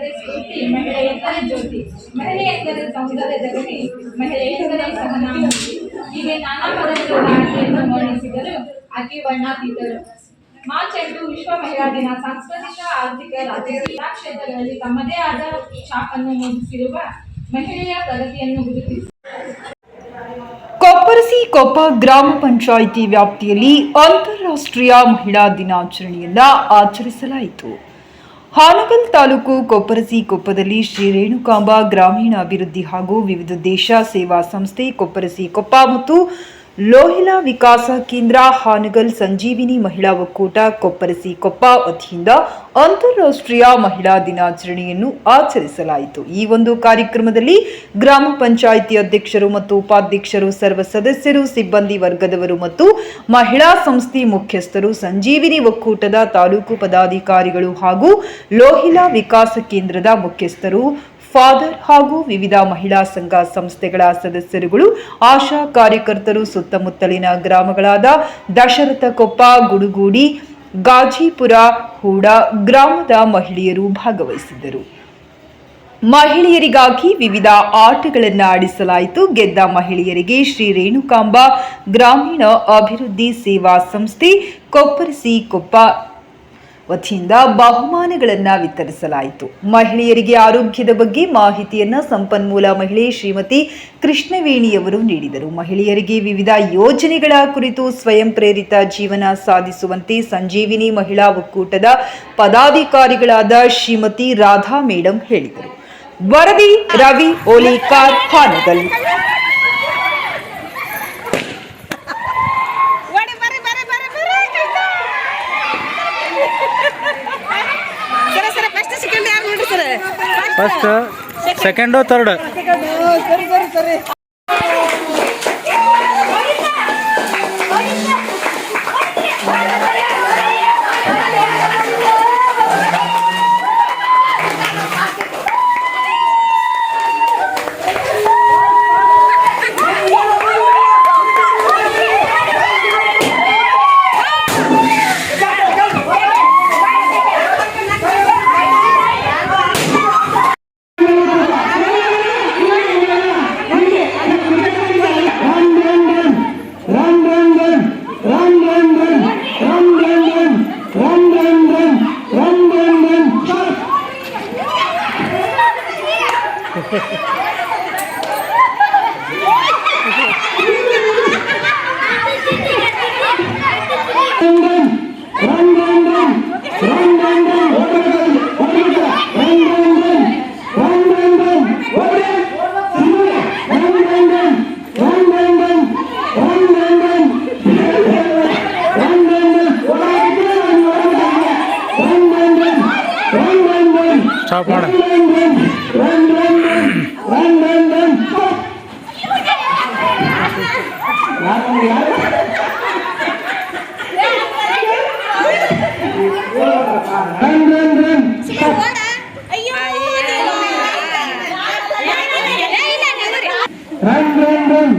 ಎಂದರೆ ಸ್ಫೂರ್ತಿ ಮಹಿಳೆ ಎಂದರೆ ಜ್ಯೋತಿ. ಮಹಿಳೆ ಎಂದರೆ ಸೌಂದರ್ಯದಲ್ಲಿ ಮಹಿಳೆ ಎಂದರೆ ಸಹನಾಮೂರ್ತಿ ಹೀಗೆ ನಾನಾ ಪದಗಳು ಆಕೆಯನ್ನು ವರ್ಣಿಸಿದರು. ಆಕೆ ವರ್ಣಾತೀತರು. ಮಾರ್ಚ್ ಎಂಟು ವಿಶ್ವ ಮಹಿಳಾ ದಿನ. ಸಾಂಸ್ಕೃತಿಕ, ಆರ್ಥಿಕ, ರಾಜಕೀಯ ಕ್ಷೇತ್ರಗಳಲ್ಲಿ ತಮ್ಮದೇ ಆದ ಛಾಪನ್ನು ಮೂಡಿಸಿರುವ ಮಹಿಳೆಯ ಪ್ರಗತಿಯನ್ನು ಗುರುತಿಸಿ. ಕೊಪ್ಪರಸಿ ಕೊಪ್ಪ ಗ್ರಾಮ ಪಂಚಾಯಿತಿ ವ್ಯಾಪ್ತಿಯಲ್ಲಿ ಅಂತಾರಾಷ್ಟ್ರೀಯ ಮಹಿಳಾ ದಿನಾಚರಣೆಯನ್ನ ಆಚರಿಸಲಾಯಿತು. ಹಾನಗಲ್ ತಾಲೂಕು ಕೊಪ್ಪರಸಿ ಕೊಪ್ಪದಲ್ಲಿ ಶ್ರೀ ರೇಣುಕಾಂಬ ಗ್ರಾಮೀಣ ಅಭಿವೃದ್ಧಿ ಹಾಗೂ ವಿವಿಧ ದೇಶ ಸೇವಾ ಸಂಸ್ಥೆ ಕೊಪ್ಪರಸಿ ಕೊಪ್ಪ ಮತ್ತು ಲೋಹಿಲಾ ವಿಕಾಸ ಕೇಂದ್ರ ಹಾನಗಲ್ ಸಂಜೀವಿನಿ ಮಹಿಳಾ ಒಕ್ಕೂಟ ಕೊಪ್ಪರಸಿ ಕೊಪ್ಪ ವತಿಯಿಂದ ಅಂತಾರಾಷ್ಟ್ರೀಯ ಮಹಿಳಾ ದಿನಾಚರಣೆಯನ್ನು ಆಚರಿಸಲಾಯಿತು. ಈ ಒಂದು ಕಾರ್ಯಕ್ರಮದಲ್ಲಿ ಗ್ರಾಮ ಪಂಚಾಯಿತಿ ಅಧ್ಯಕ್ಷರು ಮತ್ತು ಉಪಾಧ್ಯಕ್ಷರು, ಸರ್ವ ಸದಸ್ಯರು, ಸಿಬ್ಬಂದಿ ವರ್ಗದವರು ಮತ್ತು ಮಹಿಳಾ ಸಂಸ್ಥೆ ಮುಖ್ಯಸ್ಥರು, ಸಂಜೀವಿನಿ ಒಕ್ಕೂಟದ ತಾಲೂಕು ಪದಾಧಿಕಾರಿಗಳು ಹಾಗೂ ಲೋಹಿಲಾ ವಿಕಾಸ ಕೇಂದ್ರದ ಮುಖ್ಯಸ್ಥರು ಫಾದರ್ ಹಾಗೂ ವಿವಿಧ ಮಹಿಳಾ ಸಂಘ ಸಂಸ್ಥೆಗಳ ಸದಸ್ಯರುಗಳು, ಆಶಾ ಕಾರ್ಯಕರ್ತರು ಸುತ್ತಮುತ್ತಲಿನ ಗ್ರಾಮಗಳಾದ ದಶರಥಕೊಪ್ಪ ಗುಡುಗೂಡಿ, ಗಾಜಿಪುರ, ಹೂಡ ಗ್ರಾಮದ ಮಹಿಳೆಯರು ಭಾಗವಹಿಸಿದ್ದರು. ಮಹಿಳೆಯರಿಗಾಗಿ ವಿವಿಧ ಆಟಗಳನ್ನು ಆಡಿಸಲಾಯಿತು. ಗೆದ್ದ ಮಹಿಳೆಯರಿಗೆ ಶ್ರೀ ರೇಣುಕಾಂಬ ಗ್ರಾಮೀಣ ಅಭಿವೃದ್ಧಿ ಸೇವಾ ಸಂಸ್ಥೆ ಕೊಪ್ಪರಿಸಿ ಕೊಪ್ಪ ವತಿಯಿಂದ ಬಹುಮಾನಗಳನ್ನು ವಿತರಿಸಲಾಯಿತು. ಮಹಿಳೆಯರಿಗೆ ಆರೋಗ್ಯದ ಬಗ್ಗೆ ಮಾಹಿತಿಯನ್ನ ಸಂಪನ್ಮೂಲ ಮಹಿಳೆ ಶ್ರೀಮತಿ ಕೃಷ್ಣವೇಣಿಯವರು ನೀಡಿದರು. ಮಹಿಳೆಯರಿಗೆ ವಿವಿಧ ಯೋಜನೆಗಳ ಕುರಿತು ಸ್ವಯಂ ಪ್ರೇರಿತ ಜೀವನ ಸಾಧಿಸುವಂತೆ ಸಂಜೀವಿನಿ ಮಹಿಳಾ ಒಕ್ಕೂಟದ ಪದಾಧಿಕಾರಿಗಳಾದ ಶ್ರೀಮತಿ ರಾಧಾ ಮೇಡಂ ಹೇಳಿದರು. ವರದಿ Ravi Olikar, Hanagal. First second third சாப்பாடு run run run. Run run run.